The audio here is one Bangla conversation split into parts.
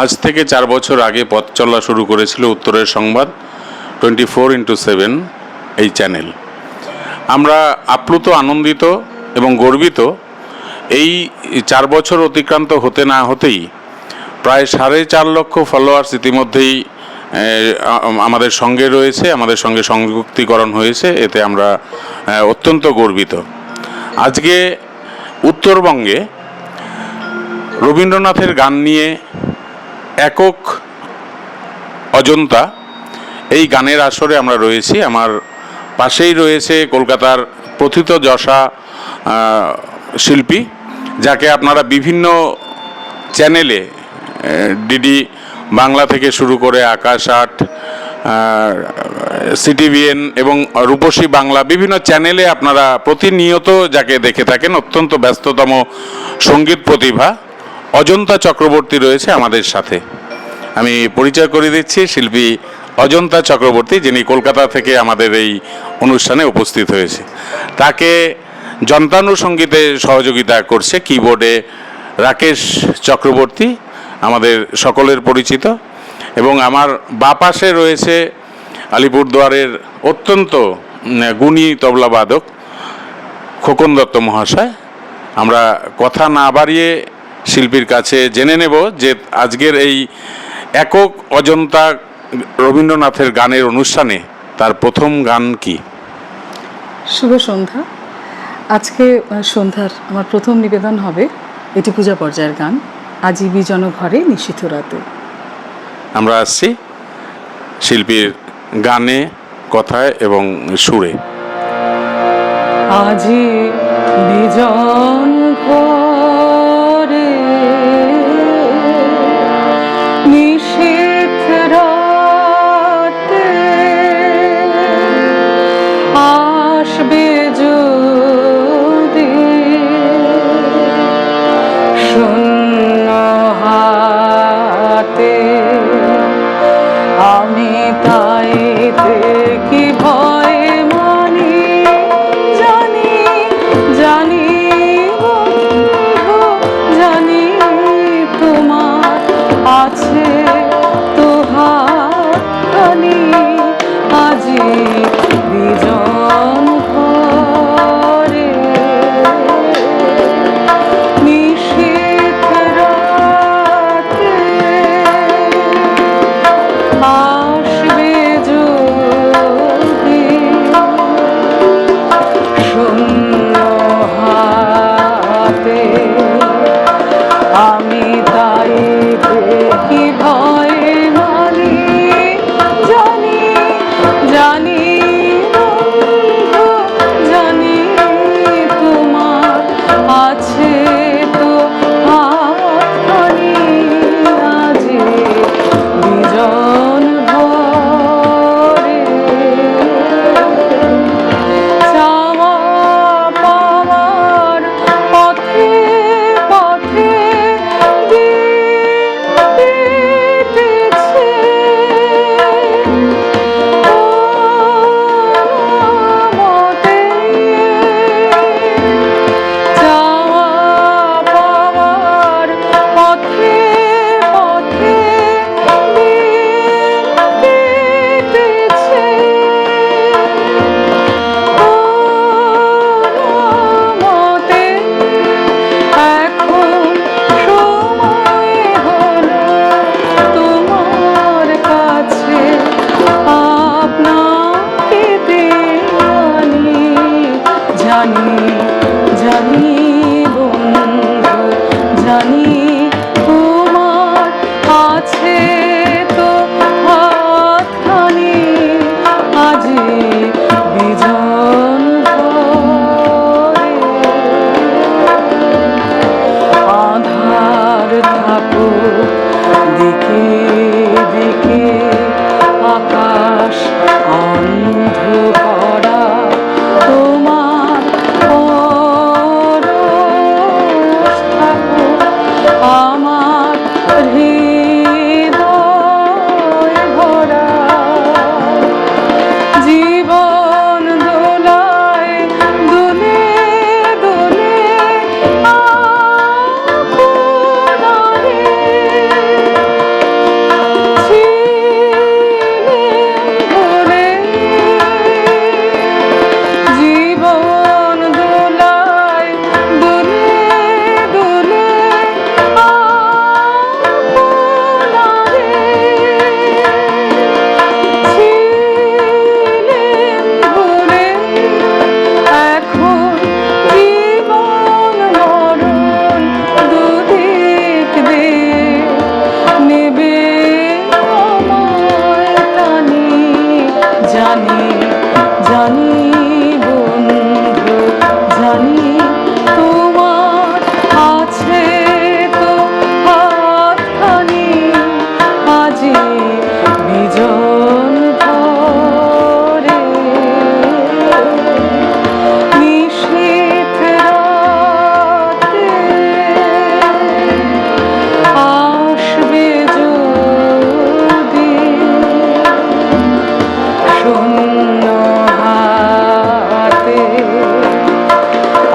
আজ থেকে চার বছর আগে পথ চলা শুরু করেছিল উত্তরের সংবাদ টোয়েন্টি ফোর ইন্টু সেভেন এই চ্যানেল। আমরা আপ্লুত, আনন্দিত এবং গর্বিত এই চার বছর অতিক্রান্ত হতে না হতেই প্রায় সাড়ে চার লক্ষ ফলোয়ার্স ইতিমধ্যেই আমাদের সঙ্গে রয়েছে, আমাদের সঙ্গে সংযুক্তিকরণ হয়েছে, এতে আমরা অত্যন্ত গর্বিত। আজকে উত্তরবঙ্গে রবীন্দ্রনাথের গান নিয়ে একক অজন্তা। এই গানের আসরে আমরা রয়েছি। আমার পাশেই রয়েছে কলকাতার প্রথিত যশা শিল্পী, যাকে আপনারা বিভিন্ন চ্যানেলে ডিডি বাংলা থেকে শুরু করে আকাশ আট সিটিভিএন এবং রূপসী বাংলা বিভিন্ন চ্যানেলে আপনারা প্রতিনিয়ত যাকে দেখে থাকেন, অত্যন্ত ব্যস্ততম সংগীত প্রতিভা। অজন্তা চক্রবর্তী রয়েছে আমাদের সাথে। আমি পরিচয় করে দিচ্ছি শিল্পী অজন্তা চক্রবর্তী, যিনি কলকাতা থেকে আমাদের এই অনুষ্ঠানে উপস্থিত হয়েছে। তাকে যন্ত্রানুসঙ্গীতে সহযোগিতা করছে কিবোর্ডে রাকেশ চক্রবর্তী, আমাদের সকলের পরিচিত। এবং আমার বাপাশে রয়েছে আলিপুরদুয়ারের অত্যন্ত গুণী তবলাবাদক খোকন দত্ত মহাশয়। আমরা কথা না বাড়িয়ে শিল্পীর কাছে জেনে নেব যে আজকের এই একক অজন্তা রবীন্দ্রনাথের গানের অনুষ্ঠানে তার প্রথম গান কি? শুভ সন্ধ্যা। আজকে সন্ধ্যার আমার প্রথম নিবেদন হবে এটি পূজা পর্যায়ের গান আজি বিজন ঘরে নিশীথ রাতে। আমরা আসছি শিল্পীর গানে কথায় এবং সুরে। আজি বিজন ঘরে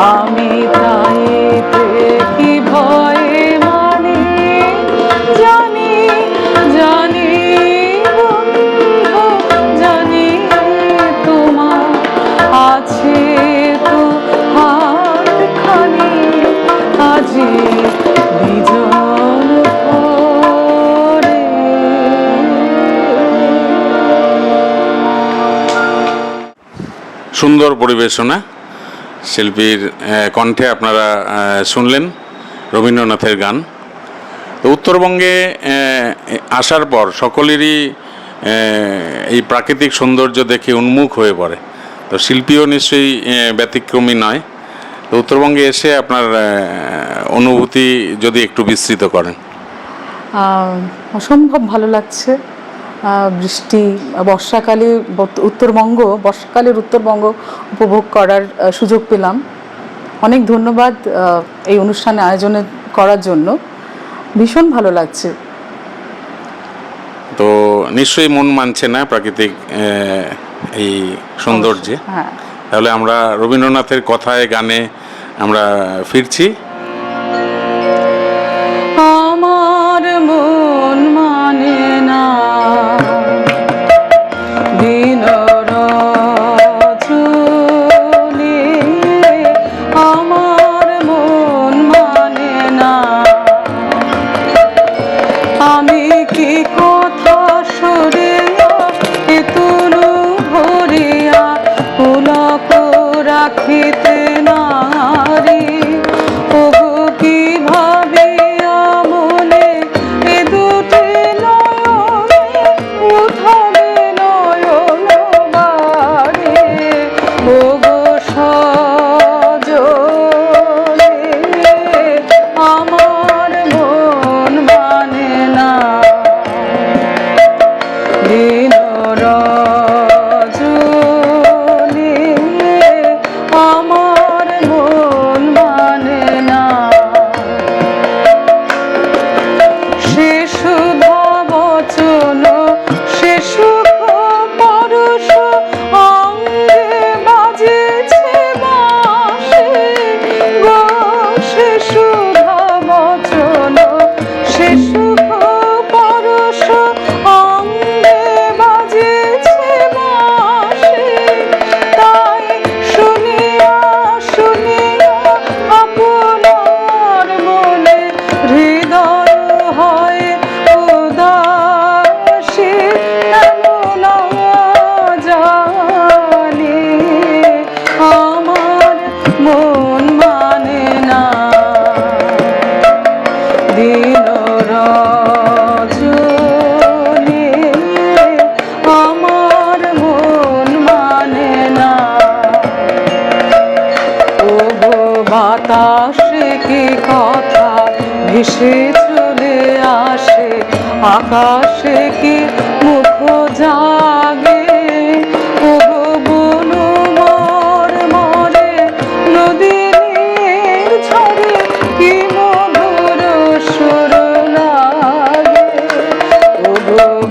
আমি তাইতে কি ভয়ে মানে জানি জানি জানি তোমার আছে তো হাতখানি আজি সুন্দর পরিবেশনা। শিল্পীর কণ্ঠে আপনারা শুনলেন রবীন্দ্রনাথের গান। তো উত্তরবঙ্গে আসার পর সকলেরই এই প্রাকৃতিক সৌন্দর্য দেখে উন্মুখ হয়ে পড়ে। তো শিল্পীও নিশ্চয়ই ব্যতিক্রমী নয়। তো উত্তরবঙ্গে এসে আপনার অনুভূতি যদি একটু বিস্তৃত করেন। অসম্ভব ভালো লাগছে। বৃষ্টি বর্ষাকালে উত্তরবঙ্গ বর্ষাকালের উত্তরবঙ্গ উপভোগ করার সুযোগ পেলাম। অনেক ধন্যবাদ এই অনুষ্ঠানে আয়োজনে করার জন্য। ভীষণ ভালো লাগছে। তো নিশ্চয়ই মন মানছে না প্রাকৃতিক এই সৌন্দর্যে। হ্যাঁ। তাহলে আমরা রবীন্দ্রনাথের কথায় গানে আমরা ফিরছি।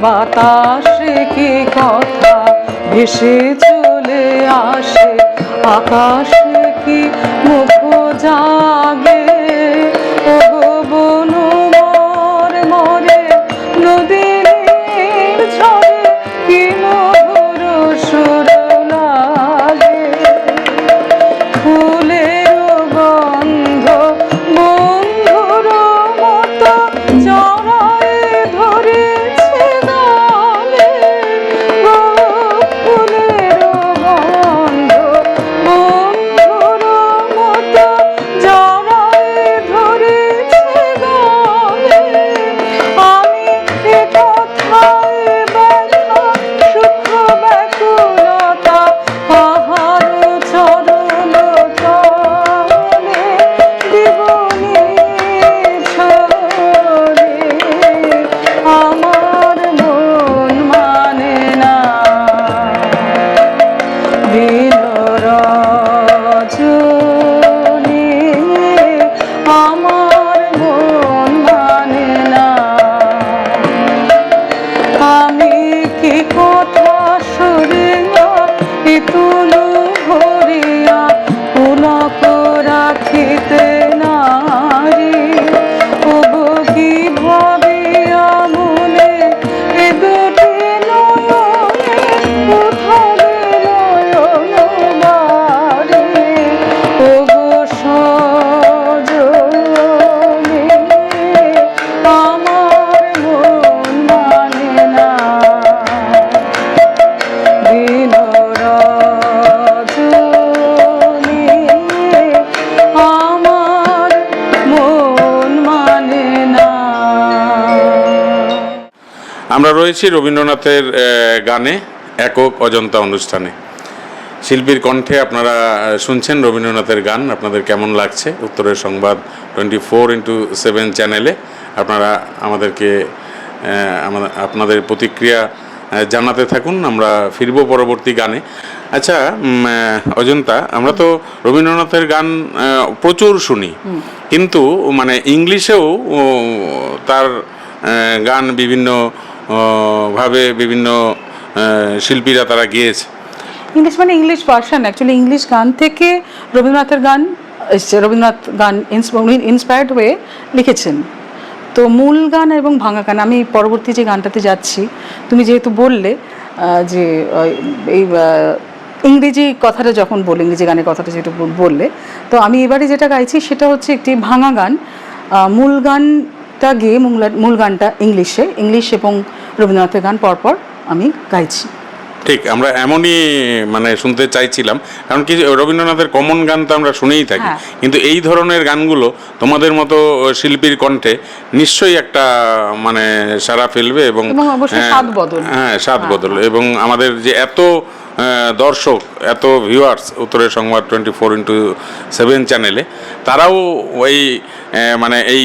বাতাসে কি কথা? ভেসে চলে আসে। আকাশে কি মুখ জাগে? রয়েছি রবীন্দ্রনাথের গানে একক অজন্তা অনুষ্ঠানে। শিল্পীর কণ্ঠে আপনারা শুনছেন রবীন্দ্রনাথের গান। আপনাদের কেমন লাগছে? উত্তরের সংবাদ টোয়েন্টি ফোর ইন্টু সেভেন চ্যানেলে। আপনারা আমাদেরকে আপনাদের প্রতিক্রিয়া জানাতে থাকুন। আমরা ফিরব পরবর্তী গানে। আচ্ছা অজন্তা আমরা তো রবীন্দ্রনাথের গান প্রচুর শুনি। কিন্তু মানে ইংলিশেও তার গান বিভিন্ন ভাবে বিভিন্ন শিল্পীরা তারা গেয়েছে। ইংলিশ মানে ইংলিশ ভার্সন অ্যাকচুয়ালি ইংলিশ গান থেকে রবীন্দ্রনাথের গান এসছে রবীন্দ্রনাথ গান ইন্সপায়ার্ড হয়ে লিখেছেন। তো মূল গান এবং ভাঙা গান, আমি পরবর্তী যে গানটাতে যাচ্ছি, তুমি যেহেতু বললে যে এই ইংরেজি কথাটা যখন বললে ইংরেজি গানের কথাটা যেটা বললে, তো আমি এবারে যেটা গাইছি সেটা হচ্ছে একটি ভাঙা গান। মূল মূল গানটা গিয়ে মূল মূল গানটা ইংলিশে ইংলিশ এবং রবীন্দ্রনাথের গান পরপর আমি গাইছি ঠিক আমরা এমনই মানে শুনতে চাইছিলাম কারণ কি রবীন্দ্রনাথের কমন গান তো আমরা শুনেই থাকি হ্যাঁ। কিন্তু এই ধরনের গানগুলো তোমাদের মতো শিল্পীর কণ্ঠে নিশ্চয়ই একটা মানে সারা ফেলবে এবং হ্যাঁ, স্বাদ বদল। হ্যাঁ স্বাদ বদল এবং আমাদের যে এত দর্শক এত ভিউয়ার্স উত্তরের সংবাদ টোয়েন্টি ফোর ইন্টু সেভেন চ্যানেলে তারাও ওই মানে এই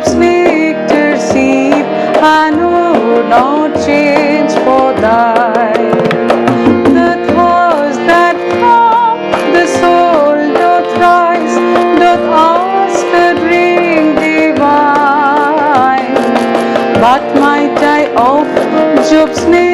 helps me perceive I know not change for thine. The thoughts that come, the soul doth rise, doth ask a dream divine. But might I of Job's name?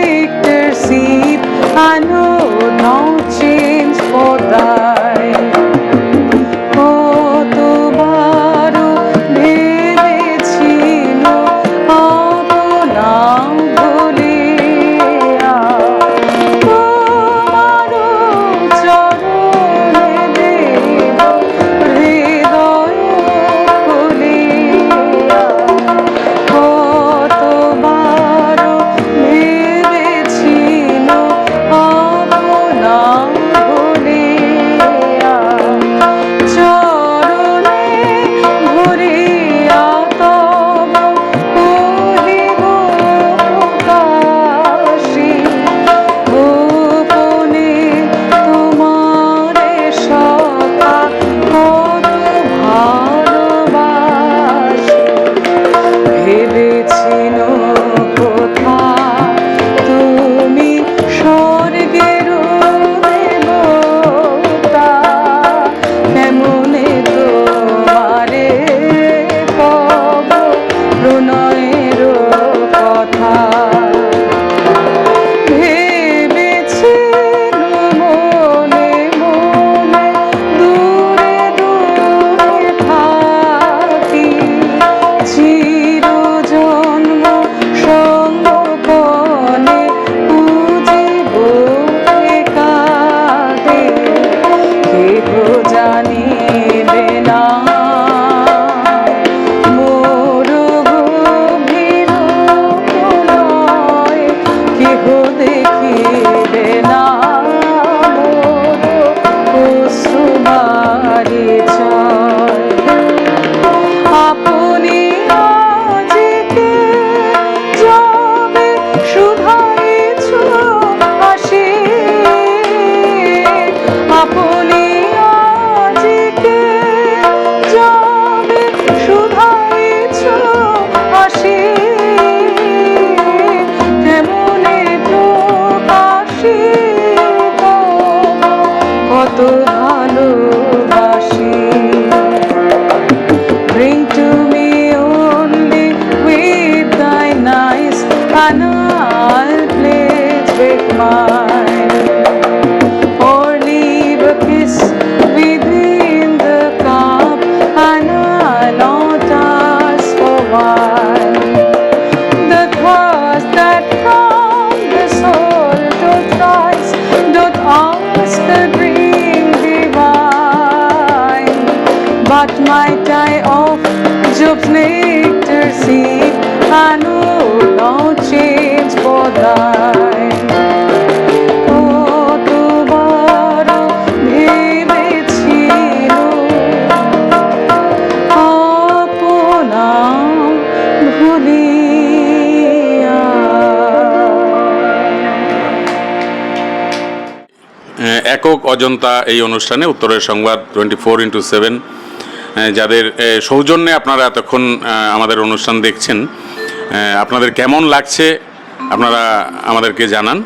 Ajanta এই অনুষ্ঠানে উত্তরের সংবাদ টোয়েন্টি ফোর ইন্টু সেভেন যাদের সৌজন্যে আপনারা এতক্ষণ আমাদের অনুষ্ঠান দেখছেন আপনাদের কেমন লাগছে আপনারা আমাদেরকে জানান।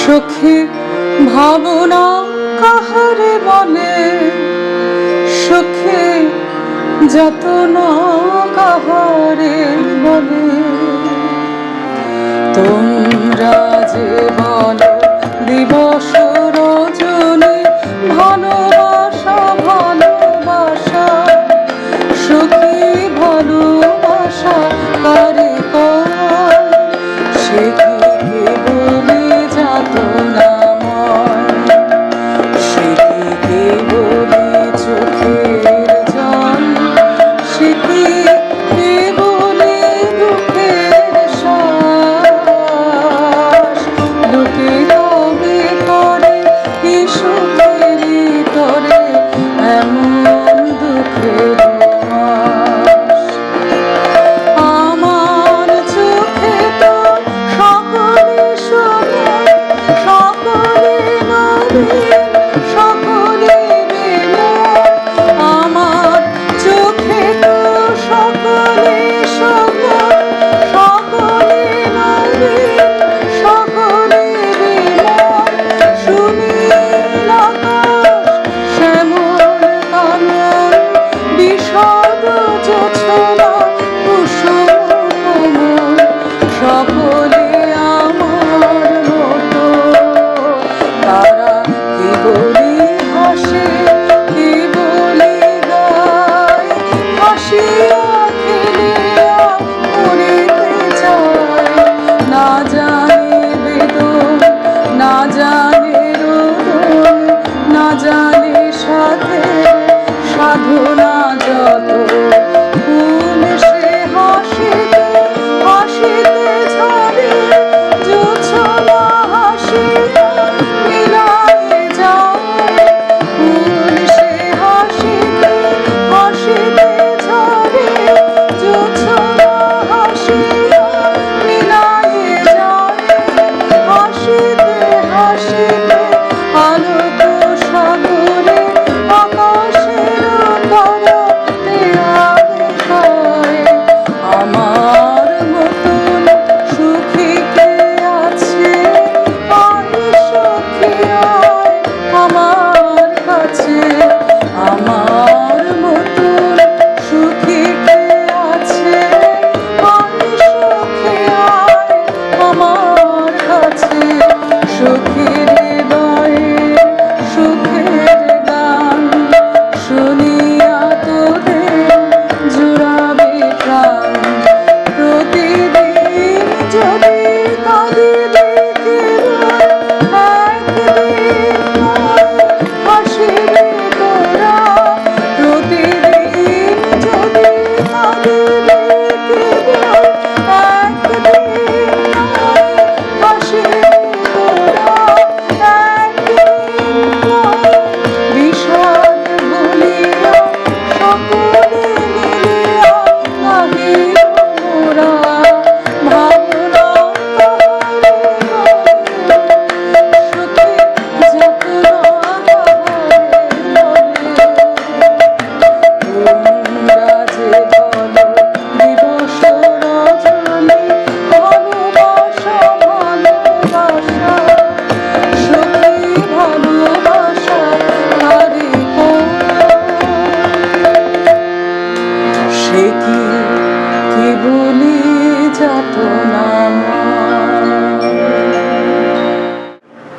সখী, ভাবনা কাহারে বলে সখী যত না কাহারে বলে সারা জীবন দিবস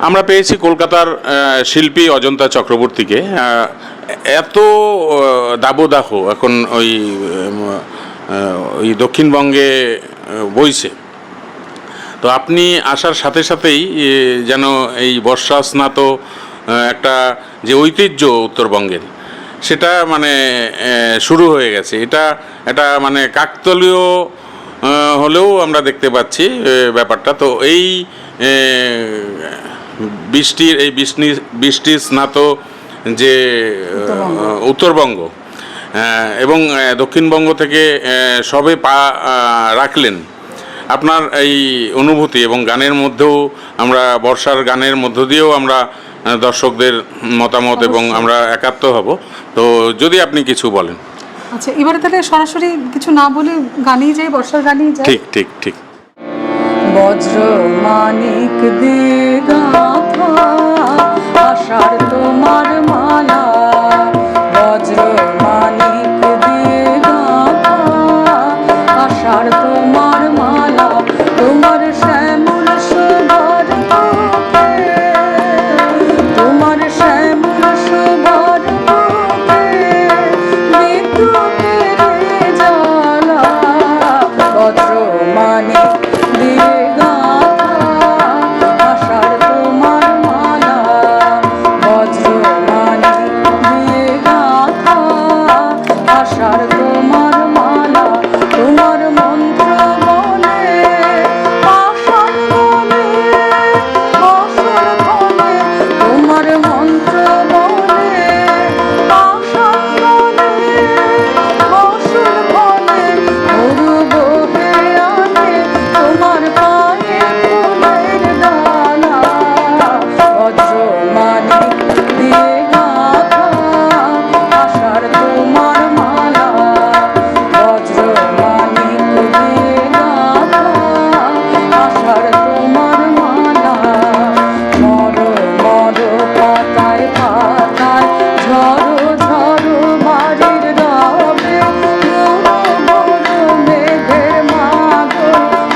আমরা পেয়েছি কলকাতার শিল্পী অজন্তা চক্রবর্তীকে। এত দাবদাহ এখন ওই ওই দক্ষিণবঙ্গে বইছে। তো আপনি আসার সাথে সাথেই যেন এই বর্ষা স্নাত একটা যে ঐতিহ্য উত্তরবঙ্গের, সেটা মানে শুরু হয়ে গেছে। এটা এটা মানে কাকতলীয় হলেও আমরা দেখতে পাচ্ছি ব্যাপারটা। তো এই বৃষ্টির এই বৃষ্টি বৃষ্টি স্নাত যে উত্তরবঙ্গ। এবং দক্ষিণবঙ্গ থেকে সবে পা রাখলেন। আপনার এই অনুভূতি এবং গানের মধ্যেও আমরা বর্ষার গানের মধ্য দিয়েও আমরা দর্শকদের মতামত এবং আমরা একাত্ম হব। তো যদি আপনি কিছু বলেন। আচ্ছা এবারে তাহলে সরাসরি কিছু না বলে গানেই যাই বর্ষার গানেই যাই ঠিক ঠিক ঠিক। বজ্র মানিক দিগাথা আষাঢ় তোমার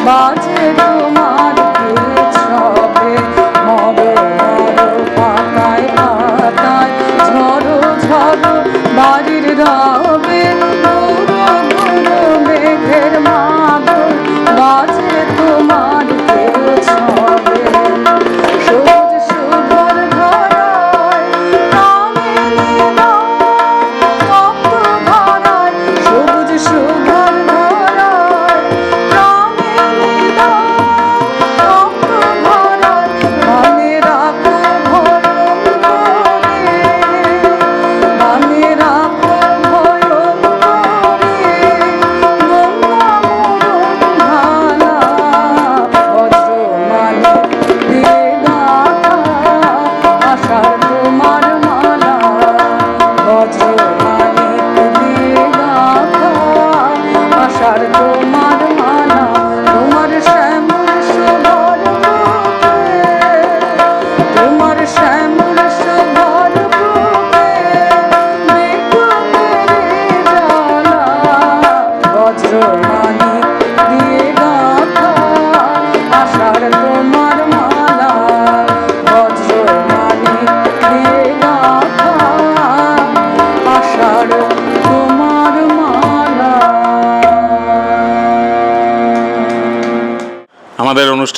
Martin.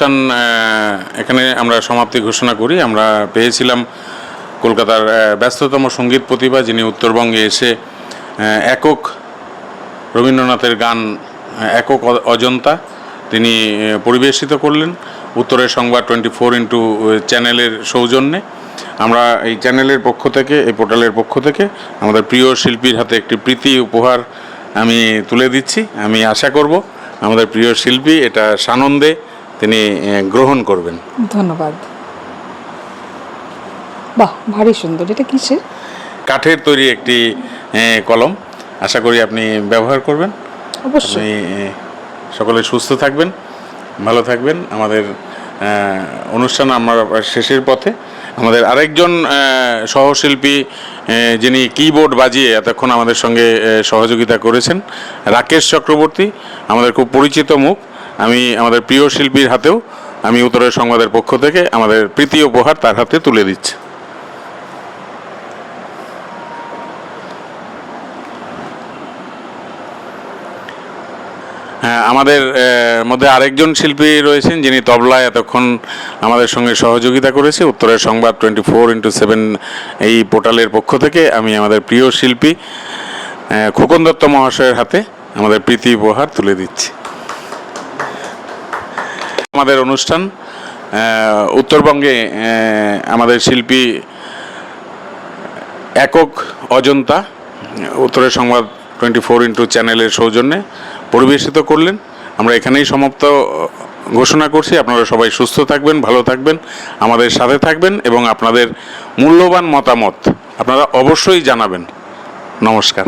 অনুষ্ঠান এখানে আমরা সমাপ্তি ঘোষণা করি। আমরা পেয়েছিলাম কলকাতার ব্যস্ততম সংগীত প্রতিভা, যিনি উত্তরবঙ্গে এসে একক রবীন্দ্রনাথের গান একক অজন্তা তিনি পরিবেশিত করলেন। উত্তরের সংবাদ টোয়েন্টি ফোর ইন্টু চ্যানেলের সৌজন্যে। আমরা এই চ্যানেলের পক্ষ থেকে, এই পোর্টালের পক্ষ থেকে আমাদের প্রিয় শিল্পীর হাতে একটি প্রীতি উপহার আমি তুলে দিচ্ছি। আমি আশা করব আমাদের প্রিয় শিল্পী, এটা সানন্দে তিনি গ্রহণ করবেন। ধন্যবাদ। বাহ ভারী সুন্দর। এটা কিসের? কাঠের তৈরি একটি কলম। আশা করি আপনি ব্যবহার করবেন। অবশ্যই। সকলে সুস্থ থাকবেন ভালো থাকবেন। আমাদের অনুষ্ঠান আমরা শেষের পথে। আমাদের আরেকজন সহশিল্পী যিনি কিবোর্ড বাজিয়ে এতক্ষণ আমাদের সঙ্গে সহযোগিতা করেছেন রাকেশ চক্রবর্তী আমাদের খুব পরিচিত মুখ। আমি আমাদের প্রিয় শিল্পীর হাতেও আমি উত্তরের সংবাদের পক্ষ থেকে আমাদের প্রীতি উপহার তার হাতে তুলে দিচ্ছি। হ্যাঁ আমাদের মধ্যে আরেকজন শিল্পী রয়েছেন যিনি তবলায় এতক্ষণ আমাদের সঙ্গে সহযোগিতা করেছে। উত্তরের সংবাদ টোয়েন্টি ফোর ইন্টু সেভেন এই পোর্টালের পক্ষ থেকে আমি আমাদের প্রিয় শিল্পী খোকন দত্ত মহাশয়ের হাতে আমাদের প্রীতি উপহার তুলে দিচ্ছি। আমাদের অনুষ্ঠান উত্তরবঙ্গে আমাদের শিল্পী একক অজন্তা উত্তরের সংবাদ টোয়েন্টি ফোর ইন্টু চ্যানেলের সৌজন্যে পরিবেশিত করলেন। আমরা এখানেই সমাপ্ত ঘোষণা করছি। আপনারা সবাই সুস্থ থাকবেন, ভালো থাকবেন, আমাদের সাথে থাকবেন এবং আপনাদের মূল্যবান মতামত আপনারা অবশ্যই জানাবেন। নমস্কার।